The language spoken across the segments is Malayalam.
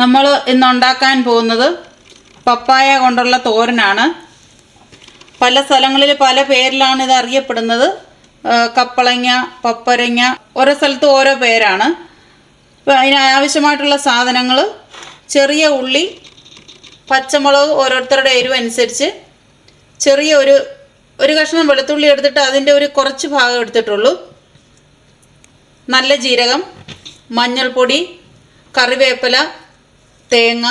നമ്മൾ ഇന്ന് ഉണ്ടാക്കാൻ പോകുന്നത് പപ്പായ കൊണ്ടുള്ള തോരനാണ്. പല സ്ഥലങ്ങളിൽ പല പേരിലാണ് ഇത് അറിയപ്പെടുന്നത്. കപ്പളങ്ങ പപ്പരങ്ങ ഓരോ സ്ഥലത്ത് ഓരോ പേരാണ്. ഇപ്പം അതിന് ആവശ്യമായിട്ടുള്ള സാധനങ്ങൾ ചെറിയ ഉള്ളി പച്ചമുളക് ഓരോരുത്തരുടെ എരിവ് അനുസരിച്ച് ചെറിയ ഒരു ഒരു കഷ്ണം വെളുത്തുള്ളി എടുത്തിട്ട് അതിന്റെ ഒരു കുറച്ച് ഭാഗം എടുത്തിട്ടുള്ളൂ. നല്ല ജീരകം മഞ്ഞൾപ്പൊടി കറിവേപ്പില തേങ്ങ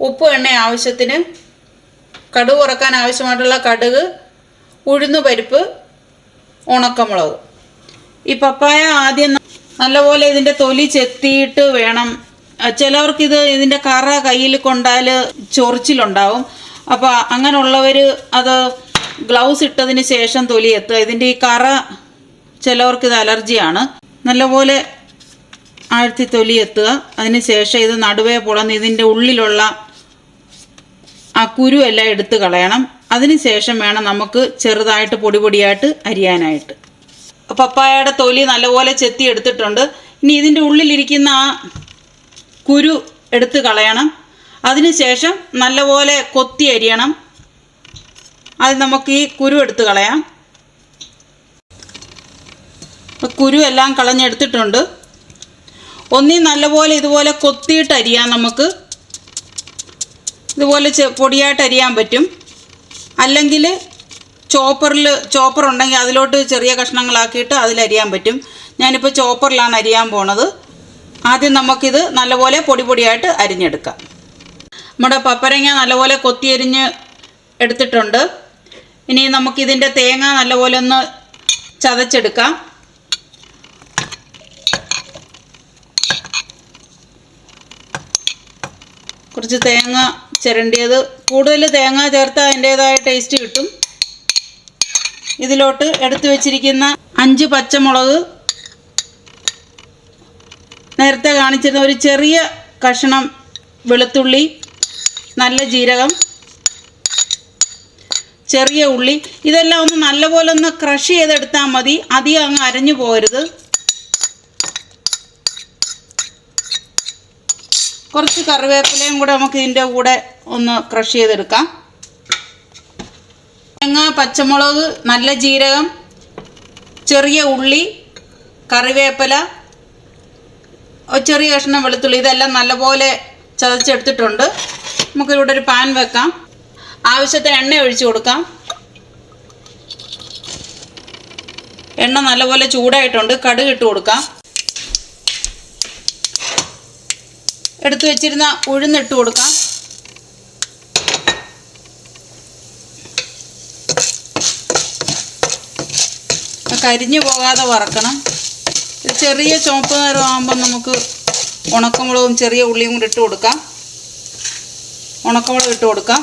ഉപ്പ് എണ്ണ ആവശ്യത്തിന് കടുക് ഉറക്കാൻ ആവശ്യമായിട്ടുള്ള കടുക് ഉഴുന്നുപരിപ്പ് ഉണക്കമുളക്. ഈ പപ്പായ ആദ്യം നല്ലപോലെ ഇതിന്റെ തൊലി ചെത്തിയിട്ട് വേണം. ചിലവർക്കിത് ഇതിന്റെ കറ കയ്യിൽ കൊണ്ടാൽ ചൊറിച്ചിലുണ്ടാവും. അപ്പോൾ അങ്ങനെയുള്ളവർ അത് ഗ്ലൗസ് ഇട്ടതിന് ശേഷം തൊലി എത്തുക. ഇതിന്റെ ഈ കറ ചിലവർക്കിത് അലർജിയാണ്. നല്ലപോലെ ആഴ്ത്തി തൊലി എത്തുക അതിന് ശേഷം ഇത് നടുവേ പുളന്ന് ഇതിന്റെ ഉള്ളിലുള്ള ആ കുരു എല്ലാം എടുത്ത് കളയണം അതിനുശേഷം വേണം നമുക്ക് ചെറുതായിട്ട് പൊടി പൊടിയായിട്ട് അരിയാനായിട്ട് പപ്പായയുടെ തൊലി നല്ലപോലെ ചെത്തി എടുത്തിട്ടുണ്ട് ഇനി ഇതിന്റെ ഉള്ളിലിരിക്കുന്ന ആ കുരു എടുത്ത് കളയണം അതിനുശേഷം നല്ലപോലെ കൊത്തി അരിയണം അത് നമുക്ക് ഈ കുരു എടുത്ത് കളയാം കുരു എല്ലാം കളഞ്ഞെടുത്തിട്ടുണ്ട് ഒന്നി നല്ലപോലെ ഇതുപോലെ കൊത്തിയിട്ട് അരിയാം നമുക്ക് ഇതുപോലെ പൊടിയായിട്ട് അരിയാൻ പറ്റും. അല്ലെങ്കിൽ ചോപ്പറിൽ ചോപ്പർ ഉണ്ടെങ്കിൽ അതിലോട്ട് ചെറിയ കഷ്ണങ്ങളാക്കിയിട്ട് അതിലരിയാൻ പറ്റും. ഞാനിപ്പോൾ ചോപ്പറിലാണ് അരിയാൻ പോണത്. ആദ്യം നമുക്കിത് നല്ലപോലെ പൊടി പൊടിയായിട്ട് അരിഞ്ഞെടുക്കാം. നമ്മുടെ പപ്പരങ്ങ നല്ലപോലെ കൊത്തിയരിഞ്ഞ് എടുത്തിട്ടുണ്ട്. ഇനി നമുക്കിതിന്റെ തേങ്ങ നല്ലപോലെ ഒന്ന് ചതച്ചെടുക്കാം. കുറച്ച് തേങ്ങ ചിരണ്ടിയത്. കൂടുതൽ തേങ്ങ ചേർത്ത് അതിന്റേതായ ടേസ്റ്റ് കിട്ടും. ഇതിലോട്ട് എടുത്തു വെച്ചിരിക്കുന്ന അഞ്ച് പച്ചമുളക് നേരത്തെ കാണിച്ചിരുന്ന ഒരു ചെറിയ കഷ്ണം വെളുത്തുള്ളി നല്ല ജീരകം ചെറിയ ഉള്ളി. ഇതെല്ലാം ഒന്ന് നല്ലപോലെ ഒന്ന് ക്രഷ് ചെയ്തെടുത്താൽ മതി. അധികം അങ്ങ് അരഞ്ഞു പോകരുത്. കുറച്ച് കറിവേപ്പിലയും കൂടെ നമുക്ക് ഇതിന്റെ കൂടെ ഒന്ന് ക്രഷ് ചെയ്തെടുക്കാം. തേങ്ങ പച്ചമുളക് നല്ല ജീരകം ചെറിയ ഉള്ളി കറിവേപ്പില ചെറിയ കഷ്ണം വെളുത്തുള്ളി. ഇതെല്ലാം നല്ലപോലെ ചതച്ചെടുത്തിട്ടുണ്ട്. നമുക്കിവിടെ ഒരു പാൻ വെക്കാം. ആവശ്യത്തിന് എണ്ണ ഒഴിച്ചു കൊടുക്കാം. എണ്ണ നല്ലപോലെ ചൂടായിട്ടുണ്ട്. കടുക് ഇട്ട് കൊടുക്കാം. എടുത്തു വെച്ചിരുന്ന ഉഴുന്നിട്ട് കൊടുക്കാം. കരിഞ്ഞു പോകാതെ വറക്കണം. ചെറിയ ചുവപ്പ് നേരം ആകുമ്പോൾ നമുക്ക് ഉണക്കമുളകും ചെറിയ ഉള്ളിയും കൂടി ഇട്ട് കൊടുക്കാം. ഉണക്കമുളക് ഇട്ട് കൊടുക്കാം.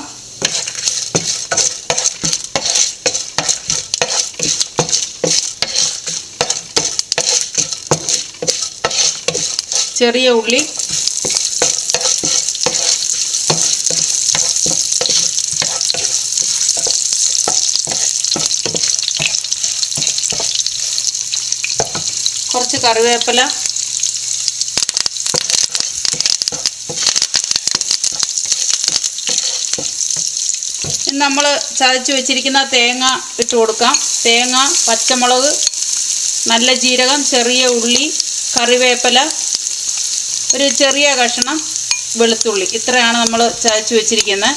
ചെറിയ ഉള്ളി കുറച്ച് കറിവേപ്പില. നമ്മൾ ചതച്ച് വെച്ചിരിക്കുന്ന തേങ്ങ ഇട്ട് കൊടുക്കാം. തേങ്ങ പച്ചമുളക് നല്ല ജീരകം ചെറിയ ഉള്ളി കറിവേപ്പില ഒരു ചെറിയ കഷ്ണം വെളുത്തുള്ളി. ഇത്രയാണ് നമ്മൾ ചതച്ച് വെച്ചിരിക്കുന്നത്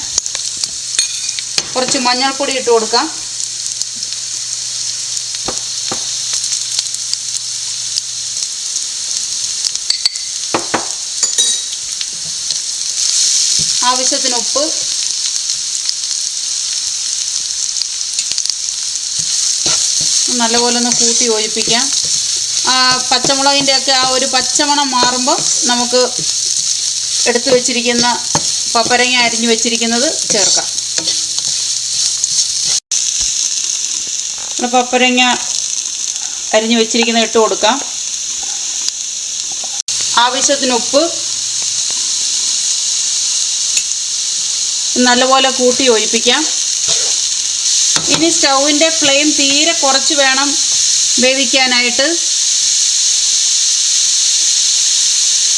കുറച്ച് മഞ്ഞൾപ്പൊടി ഇട്ട് കൊടുക്കാം. ആവശ്യത്തിന് ഉപ്പ്. നല്ലപോലെ ഒന്ന് കൂട്ടി യോജിപ്പിക്കാം. പച്ചമുളകിന്റെ ഒക്കെ ആ ഒരു പച്ചമണം മാറുമ്പോൾ നമുക്ക് എടുത്തു വെച്ചിരിക്കുന്ന പപ്പരങ്ങ അരിഞ്ഞു വെച്ചിരിക്കുന്നത് ചേർക്കാം. പപ്പരങ്ങ അരിഞ്ഞു വെച്ചിരിക്കുന്നത് ഇട്ട് കൊടുക്കാം. ആവശ്യത്തിന് ഉപ്പ്. നല്ലപോലെ കൂട്ടി ഒഴിപ്പിക്കാം ഇനി സ്റ്റൗവിന്റെ ഫ്ലെയിം തീരെ കുറച്ച് വേണം വേവിക്കാനായിട്ട്.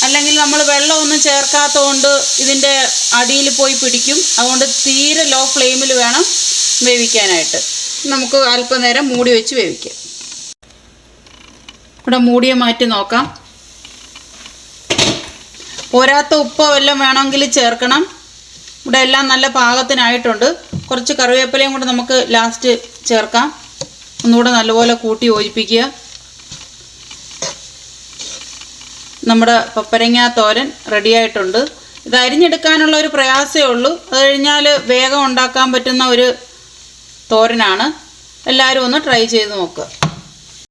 അല്ലെങ്കിൽ നമ്മൾ വെള്ളമൊന്നും ചേർക്കാത്തതുകൊണ്ട് ഇതിന്റെ അടിയിൽ പോയി പിടിക്കും. അതുകൊണ്ട് തീരെ ലോ ഫ്ലെയിമിൽ വേണം വേവിക്കാനായിട്ട്. നമുക്ക് അല്പനേരം മൂടി വെച്ച് വേവിക്കാം. ഇവിടെ മൂടിയെ മാറ്റി നോക്കാം. പോരാത്ത ഉപ്പോ വല്ലതും വേണമെങ്കിൽ ചേർക്കണം. ഇവിടെ എല്ലാം നല്ല പാകത്തിനായിട്ടുണ്ട്. കുറച്ച് കറിവേപ്പിലയും കൂടെ നമുക്ക് ലാസ്റ്റ് ചേർക്കാം. ഒന്നുകൂടെ നല്ലപോലെ കൂട്ടി യോജിപ്പിക്കുക. നമ്മുടെ പപ്പരങ്ങ തോരൻ റെഡിയായിട്ടുണ്ട് ഇത് അരിഞ്ഞെടുക്കാനുള്ള ഒരു പ്രയാസമേ ഉള്ളൂ. അത് കഴിഞ്ഞാൽ വേഗം ഉണ്ടാക്കാൻ പറ്റുന്ന ഒരു തോരനാണ്. എല്ലാവരും ഒന്ന് ട്രൈ ചെയ്ത് നോക്കുക